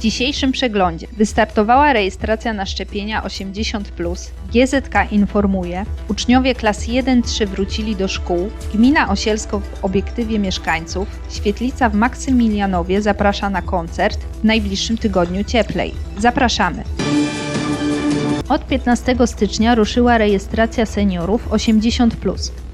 dzisiejszym przeglądzie wystartowała rejestracja na szczepienia 80. GZK informuje, uczniowie klas 1-3 wrócili do szkół, gmina Osielsko w obiektywie mieszkańców, Świetlica w Maksymilianowie zaprasza na koncert w najbliższym tygodniu cieplej. Zapraszamy! Od 15 stycznia ruszyła rejestracja seniorów 80.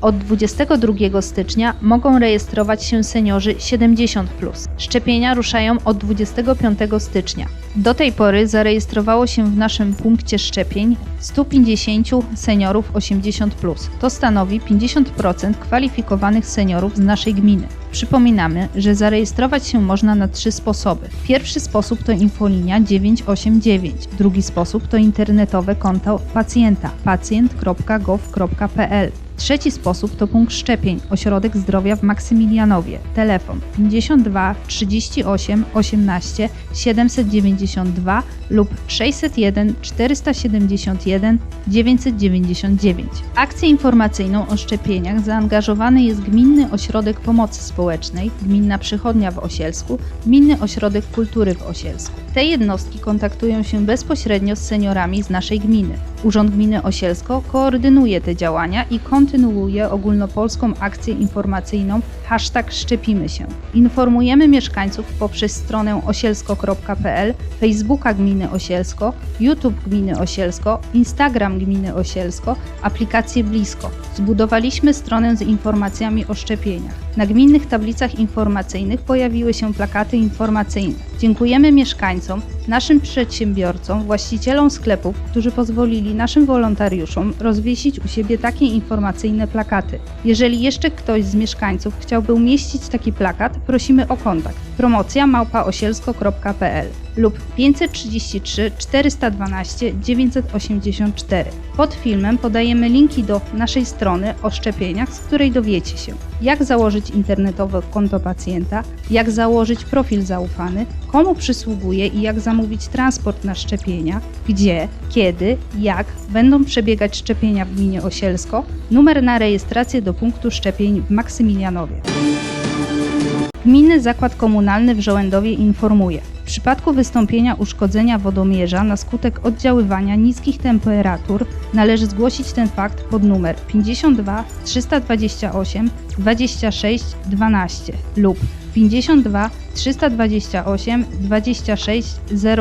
Od 22 stycznia mogą rejestrować się seniorzy 70. Szczepienia ruszają od 25 stycznia. Do tej pory zarejestrowało się w naszym punkcie szczepień 150 seniorów 80. To stanowi 50% kwalifikowanych seniorów z naszej gminy. Przypominamy, że zarejestrować się można na trzy sposoby. Pierwszy sposób to infolinia 989, drugi sposób to internetowe konto pacjenta pacjent.gov.pl. Trzeci sposób to punkt szczepień Ośrodek Zdrowia w Maksymilianowie. Telefon 52 38 18 792 lub 601 471 999. Akcję informacyjną o szczepieniach zaangażowany jest Gminny Ośrodek Pomocy Społecznej, Gminna Przychodnia w Osielsku, Gminny Ośrodek Kultury w Osielsku. Te jednostki kontaktują się bezpośrednio z seniorami z naszej gminy. Urząd Gminy Osielsko koordynuje te działania i kontynuuje ogólnopolską akcję informacyjną hashtag Szczepimy się. Informujemy mieszkańców poprzez stronę osielsko.pl, Facebooka Gminy Osielsko, YouTube Gminy Osielsko, Instagram Gminy Osielsko, aplikację Blisko. Zbudowaliśmy stronę z informacjami o szczepieniach. Na gminnych tablicach informacyjnych pojawiły się plakaty informacyjne. Dziękujemy mieszkańcom, naszym przedsiębiorcom, właścicielom sklepów, którzy pozwolili naszym wolontariuszom rozwiesić u siebie takie informacyjne plakaty. Jeżeli jeszcze ktoś z mieszkańców chciałby umieścić taki plakat, prosimy o kontakt. Promocja małpaosielsko.pl lub 533 412 984. Pod filmem podajemy linki do naszej strony o szczepieniach, z której dowiecie się, jak założyć internetowe konto pacjenta, jak założyć profil zaufany, komu przysługuje i jak zamówić transport na szczepienia, gdzie, kiedy, jak będą przebiegać szczepienia w gminie Osielsko, numer na rejestrację do punktu szczepień w Maksymilianowie. Gminny Zakład Komunalny w Żołędowie informuje. W przypadku wystąpienia uszkodzenia wodomierza na skutek oddziaływania niskich temperatur należy zgłosić ten fakt pod numer 52 328 26 12 lub 52 328 26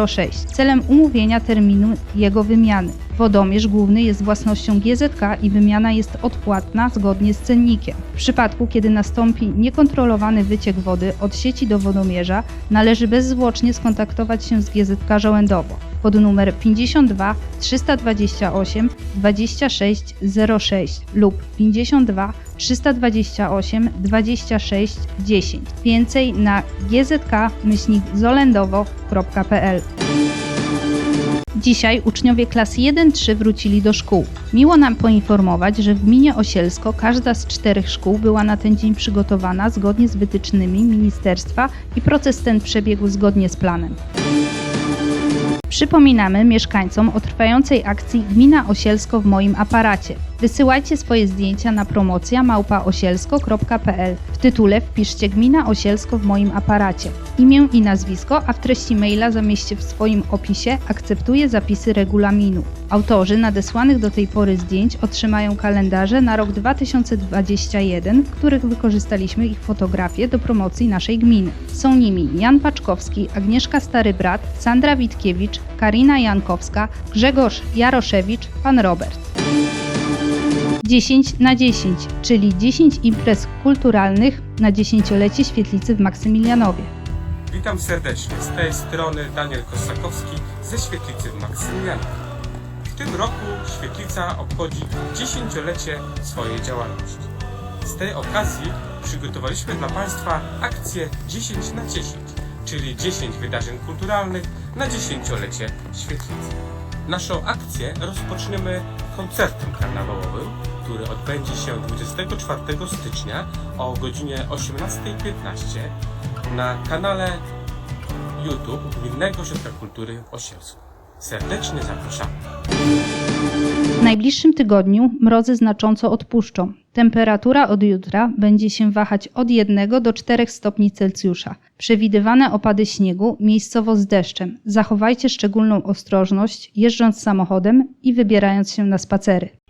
06 celem umówienia terminu jego wymiany. Wodomierz główny jest własnością GZK i wymiana jest odpłatna zgodnie z cennikiem. W przypadku, kiedy nastąpi niekontrolowany wyciek wody od sieci do wodomierza, należy bezzwłocznie skontaktować się z GZK Żołędowo pod numer 52 328 26 06 lub 52 328 26 10. Więcej na gzk-zolędowo.pl Dzisiaj uczniowie klas 1-3 wrócili do szkół. Miło nam poinformować, że w gminie Osielsko każda z czterech szkół była na ten dzień przygotowana zgodnie z wytycznymi ministerstwa i proces ten przebiegł zgodnie z planem. Przypominamy mieszkańcom o trwającej akcji Gmina Osielsko w moim aparacie. Wysyłajcie swoje zdjęcia na promocja małpaosielsko.pl. W tytule wpiszcie Gmina Osielsko w moim aparacie. Imię i nazwisko, a w treści maila zamieście w swoim opisie akceptuję zapisy regulaminu. Autorzy nadesłanych do tej pory zdjęć otrzymają kalendarze na rok 2021, w których wykorzystaliśmy ich fotografie do promocji naszej gminy. Są nimi Jan Paczkowski, Agnieszka Stary Brat, Sandra Witkiewicz, Karina Jankowska, Grzegorz Jaroszewicz, pan Robert. 10 na 10, czyli 10 imprez kulturalnych na dziesięciolecie świetlicy w Maksymilianowie. Witam serdecznie. Z tej strony Daniel Kosakowski ze Świetlicy w Maksymilianowie. W tym roku Świetlica obchodzi dziesięciolecie swojej działalności. Z tej okazji przygotowaliśmy dla Państwa akcję 10 na 10, czyli 10 wydarzeń kulturalnych na dziesięciolecie Świetlicy. Naszą akcję rozpoczniemy koncertem karnawałowym, który odbędzie się 24 stycznia o godzinie 18.15 na kanale YouTube Gminnego Ośrodka Kultury Osielsku. Serdecznie zapraszamy. W najbliższym tygodniu mrozy znacząco odpuszczą. Temperatura od jutra będzie się wahać od 1 do 4 stopni Celsjusza. Przewidywane opady śniegu miejscowo z deszczem. Zachowajcie szczególną ostrożność jeżdżąc samochodem i wybierając się na spacery.